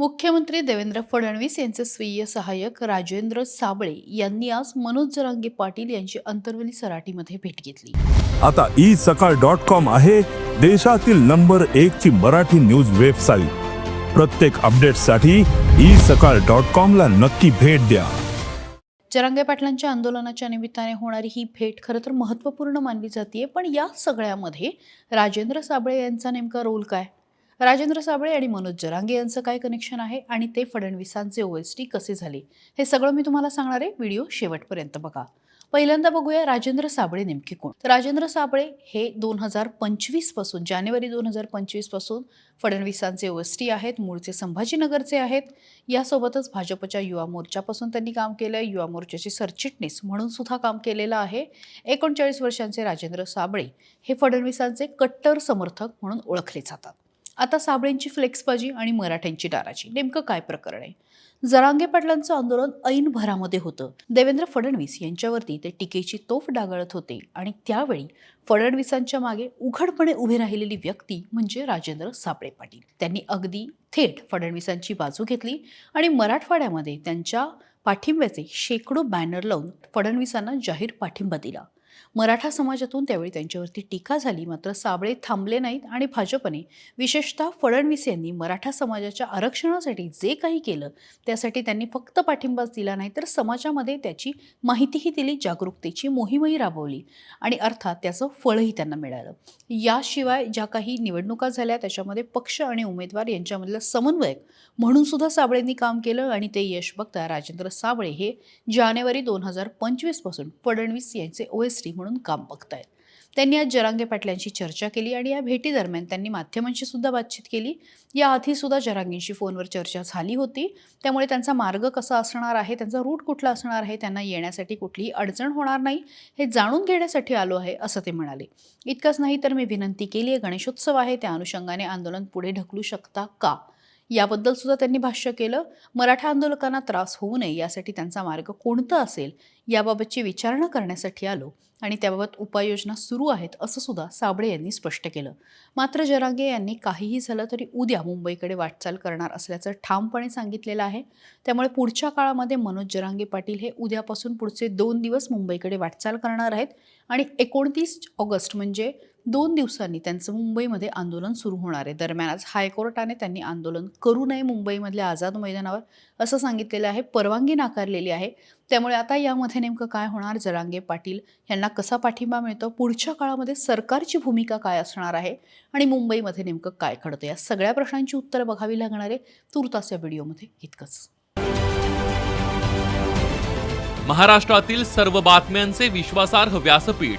मुख्यमंत्री देवेंद्र फडणवीस यांचे स्वीय सहाय्यक राजेंद्र साबळे यांनी आज मनोज जरांगे पाटील यांची अंतर्वली सराटीमध्ये भेट घेतली. आता ई सकाळ डॉट कॉम आहे देशातील नंबर एक ची मराठी न्यूज वेबसाईट. प्रत्येक अपडेटसाठी ई सकाळ डॉट कॉम ला नक्की भेट द्या. जरांगे पाटलांच्या आंदोलनाच्या निमित्ताने होणारी ही भेट खरं तर महत्त्वपूर्ण मानली जाते पण या सगळ्यामध्ये राजेंद्र साबळे यांचा नेमका रोल काय? राजेंद्र साबळे आणि मनोज जरांगे यांचं काय कनेक्शन आहे आणि ते फडणवीसांचे ओएसटी कसे झाले? हे सगळं मी तुम्हाला सांगणार आहे. व्हिडिओ शेवटपर्यंत बघा. पहिल्यांदा बघूया राजेंद्र साबळे नेमके कोण? तर राजेंद्र साबळे हे दोन हजार पंचवीसपासून जानेवारी दोन हजार पंचवीसपासून फडणवीसांचे ओएसटी आहेत मूळचे संभाजीनगरचे आहेत. यासोबतच भाजपच्या युवा मोर्चापासून त्यांनी काम केलं आहे. युवा मोर्चाचे सरचिटणीस म्हणून सुद्धा काम केलेलं आहे. एकोणचाळीस वर्षांचे राजेंद्र साबळे हे फडणवीसांचे कट्टर समर्थक म्हणून ओळखले जातात. आता साबळेंची फ्लेक्सबाजी आणि मराठ्यांची डाराची नेमकं काय प्रकरण आहे? जरांगे पाटलांचं आंदोलन ऐन भरामध्ये होतं. देवेंद्र फडणवीस यांच्यावरती ते टीकेची तोफ डागाळत होते आणि त्यावेळी फडणवीसांच्या मागे उघडपणे उभी राहिलेली व्यक्ती म्हणजे राजेंद्र साबळे पाटील. त्यांनी अगदी थेट फडणवीसांची बाजू घेतली आणि मराठवाड्यामध्ये त्यांच्या पाठिंब्याचे शेकडो बॅनर लावून फडणवीसांना जाहीर पाठिंबा दिला. मराठा समाजातून त्यावेळी त्यांच्यावरती टीका झाली. मात्र साबळे थांबले नाहीत आणि भाजपने विशेषतः फडणवीस यांनी मराठा समाजाच्या आरक्षणासाठी जे काही केलं त्यासाठी त्यांनी फक्त पाठिंबाच दिला नाही तर समाजामध्ये त्याची माहितीही दिली जागरूकतेची मोहीमही राबवली आणि अर्थात त्याचं फळही त्यांना मिळालं. याशिवाय ज्या काही निवडणुका झाल्या त्याच्यामध्ये पक्ष आणि उमेदवार यांच्यामधलं समन्वयक म्हणून सुद्धा साबळेंनी काम केलं आणि ते यश बघता राजेंद्र साबळे हे जानेवारी दोन हजार पंचवीसपासून फडणवीस यांचे ओएस एस म्हणून काम बघतायत. त्यांनी आज जरांगे पाटलांशी चर्चा केली आणि या भेटीदरम्यान त्यांनी माध्यमांशी सुद्धा बातचीत केली. याआधी सुद्धा जरांगींशी फोनवर चर्चा झाली होती. त्यामुळे त्यांचा मार्ग कसा असणार आहे त्यांचा रूट कुठला असणार आहे त्यांना येण्यासाठी कुठलीही अडचण होणार नाही हे जाणून घेण्यासाठी आलो आहे असं ते म्हणाले. इतकंच नाही तर मी विनंती केली आहे गणेशोत्सव आहे त्या अनुषंगाने आंदोलन पुढे ढकलू शकता का? याबद्दल सुद्धा त्यांनी भाष्य केलं. मराठा आंदोलकांना त्रास होऊ नये यासाठी त्यांचा मार्ग कोणता असेल याबाबतची विचारणा करण्यासाठी आलो आणि त्याबाबत उपाययोजना सुरू आहेत असं सुद्धा साबळे यांनी स्पष्ट केलं. मात्र जरांगे यांनी काहीही झालं तरी उद्या मुंबईकडे वाटचाल करणार असल्याचं ठामपणे सांगितलेलं आहे. त्यामुळे पुढच्या काळामध्ये मनोज जरांगे पाटील हे उद्यापासून पुढचे दोन दिवस मुंबईकडे वाटचाल करणार आहेत आणि एकोणतीस ऑगस्ट म्हणजे दोन दिवसांनी त्यांचं मुंबईमध्ये आंदोलन सुरू होणार आहे. दरम्यान आज हायकोर्टाने त्यांनी आंदोलन करू नये मुंबईमधल्या आझाद मैदानावर असं सांगितलेलं आहे. परवानगी नाकारलेली आहे. त्यामुळे आता यामध्ये नेमकं काय होणार? जरांगे पाटील यांना कसा पाठिंबा मिळतो? पुढच्या काळामध्ये सरकारची भूमिका काय असणार आहे? आणि मुंबईमध्ये नेमकं काय घडतं? या सगळ्या प्रश्नांची उत्तरं बघावी लागणार आहे तुर्तास या व्हिडिओमध्ये. इतकंच. महाराष्ट्रातील सर्व बातम्यांचे विश्वासार्ह व्यासपीठ.